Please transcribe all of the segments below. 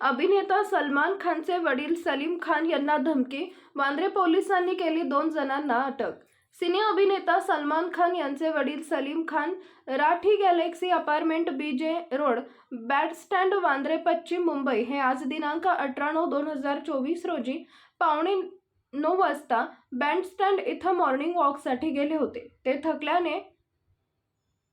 अभिनेता सलमान खानचे वडील सलीम खान यांना धमकी वांद्रे पोलिसांनी केली दोन जणांना अटक. सिने अभिनेता सलमान खान यांचे वडील Salim Khan Rathi Galaxy apartment B J road bandstand Vandre पश्चिम मुंबई हे आज दिनांक अठरा नऊ दोन हजार चोवीस रोजी पावणे नऊ वाजता बँडस्टँड इथं मॉर्निंग वॉकसाठी गेले होते. ते थकल्याने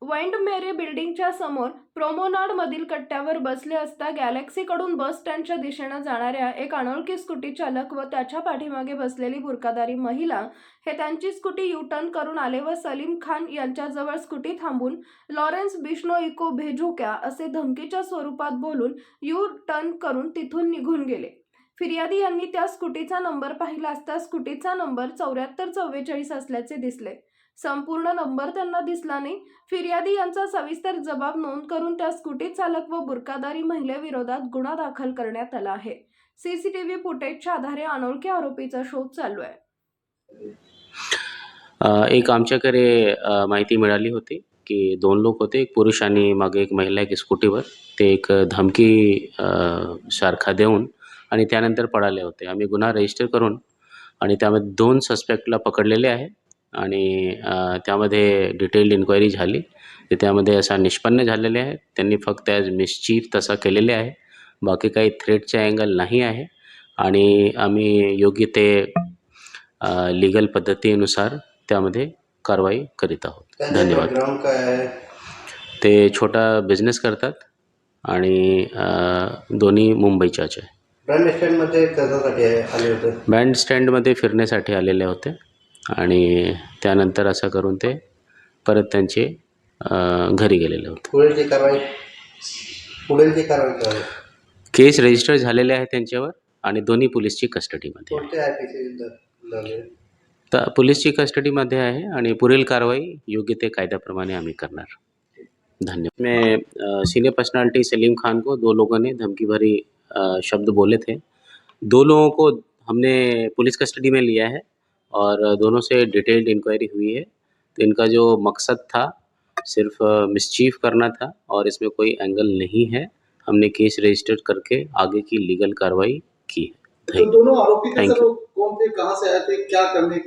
वैंड मेरे बिल्डिंगच्या समोर प्रोमोनाड मधील कट्ट्यावर बसले असता गॅलेक्सीकडून बस स्टँडच्या दिशेनं जाणाऱ्या एक अनोळखी स्कूटी चालक व त्याच्या पाठीमागे बसलेली बुरकादारी महिला हे त्यांची स्कूटी यू टर्न करून आले व सलीम खान यांच्याजवळ स्कूटी थांबून लॉरेन्स बिष्णो इको भेजूक्या असे धमकीच्या स्वरूपात बोलून यू टर्न करून तिथून निघून गेले. फिर्यादी यांनी त्या स्कूटीचा नंबर पाहिला असता स्कूटीचा नंबर चौऱ्याहत्तर चव्वेचाळीस असल्याचे दिसले. संपूर्ण नंबर त्यांना दिसला नाही. फिर्यादी यांचा सविस्तर जबाब नोंद करून त्या स्कूटी चालक व बुरकादारी महिलेविरोधात गुन्हा दाखल करण्यात आला आहे. सीसीटीव्ही फुटेजच्या आधारे अनोळखी आरोपीचा शोध चालू आहे. एक आमच्याकडे माहिती मिळाली होती की दोन लोक होते एक पुरुष आणि मागे एक महिला एक स्कूटीवर. ते एक धमकी सारखा देऊन आणि त्यानंतर पळाले होते. आम्ही गुन्हा रजिस्टर करून आणि त्यामध्ये दोन सस्पेक्टला पकडलेले आहे. आणि त्यामध्ये डिटेल्ड इन्क्वायरी झाली. तर त्यामध्ये असा निष्पन्न झालेले आहे. त्यांनी फक्त ॲज मिसचीफ तसा केलेले आहे. बाकी काही थ्रेटचे अँगल नाही आहे. आणि आम्ही योग्य ते लिगल पद्धतीनुसार त्यामध्ये कारवाई करीत आहोत. धन्यवाद. ते छोटा बिझनेस करतात आणि दोन्ही मुंबईच्याच आहे. बँड स्टँडमध्ये फिरण्यासाठी आलेले होते. आणि त्यानंतर असं करून ते परत त्यांचे घरी गेलेले होते. पुढील जी कारवाई पुढील जी कारवाई करावी केस रजिस्टर झालेले आहे त्यांच्यावर आणि दोन्ही पोलीसची कस्टडीमध्ये आहे. कोणते आय पी सी लागले तर पोलीसची कस्टडीमध्ये आहे आणि पुढील कारवाई योग्य ते कायद्याप्रमाणे आम्ही करणार. धन्यवाद. मैं सीनियर पर्सनालिटी सलीम खान को दो लोगों ने धमकी भरी अ, शब्द बोले थे. दो लोगों को हमने पुलिस कस्टडी में लिया है. और दोनों से डिटेल्ड इंक्वायरी हुई है। तो इनका जो मकसद था सिर्फ़ मिसचीफ करना था और इसमें कोई एंगल नहीं है। हमने केस रजिस्टर करके आगे की लीगल कार्रवाई की है। तो थैंक दोनों आरोपी थे Thank कौन थे कहाँ से आए थे क्या करने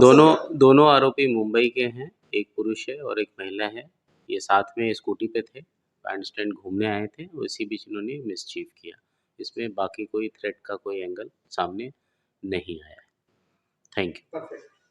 दोनों दोनों आरोपी मुंबई के हैं। एक पुरुष है और एक महिला है। ये साथ में स्कूटी पे थे बैंड स्टैंड घूमने आए थे इसी बीच इन्होंने मिसचीफ किया। इसमें बाकी कोई थ्रेट का कोई एंगल सामने नहीं आया। है थैंक यू Perfect.